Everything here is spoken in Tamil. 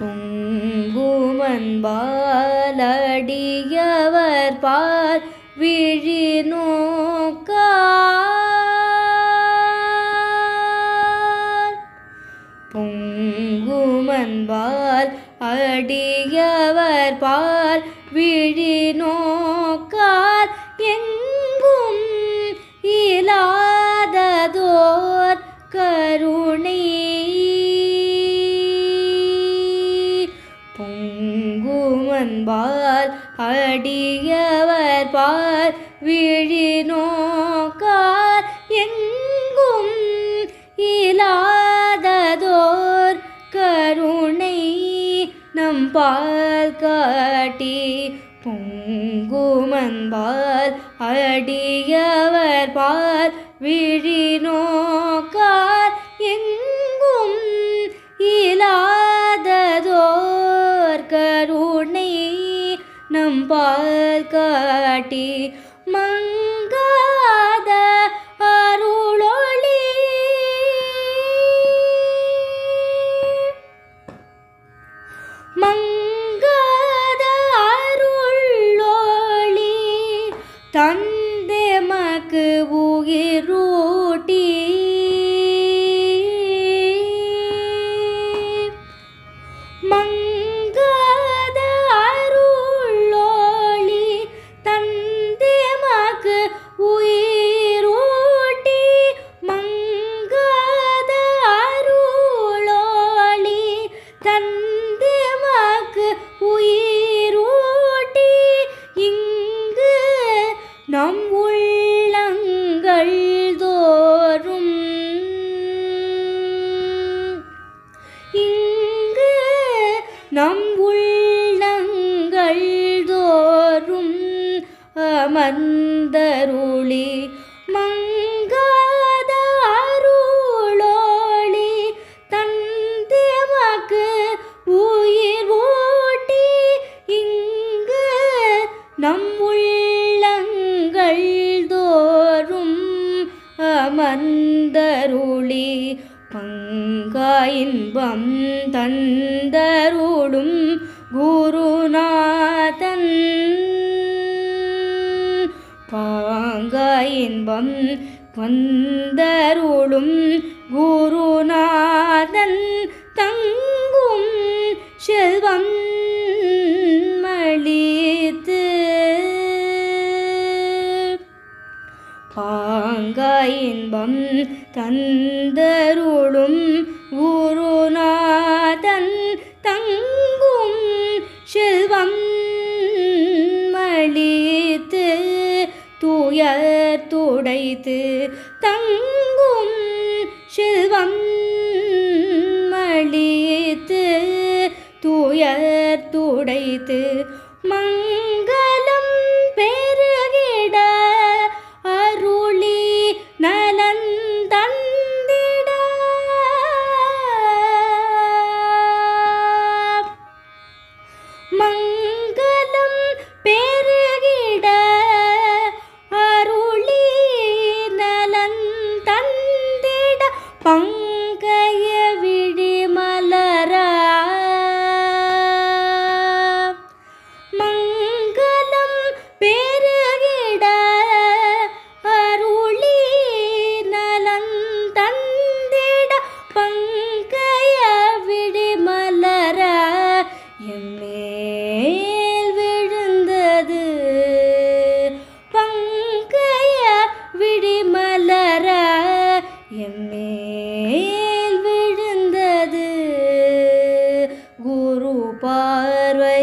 பொங்குமன்பாலடியவர் பால் விழி நோக்கார். பொங்குமன்பால் அடியவர் பால் விழி நோக்கார். அடியவர் பார் விழி நோக்கார் எங்கும் இலாததோர் கருணை நம் பால் காட்டி பொங்குமன்பால் அடியவர் பால் விழி நோக்கார் பால் காட்டி மங்காத அருளொளி. மங்காத அருளொளி தந்தை மக்கு உயிரூட்டி. மங்க அமர்ந்தருளி மங்காத அருளோளி தந்தேமக்கு உயிர் ஓட்டி இங்கு நம் உள்ளங்கள் தோறும் அமர்ந்தருளி பங்காயின்பம் தந்தருளும் குருநா பாங்காயின்பம் வந்தருளும் குருநாதன் தங்கும் செல்வம் மளித்து. இன்பம் தந்தரு துயர் துடைத்து தங்கும் செல்வம் மழித்து துயர் துடைத்து மங்களம் பார்வை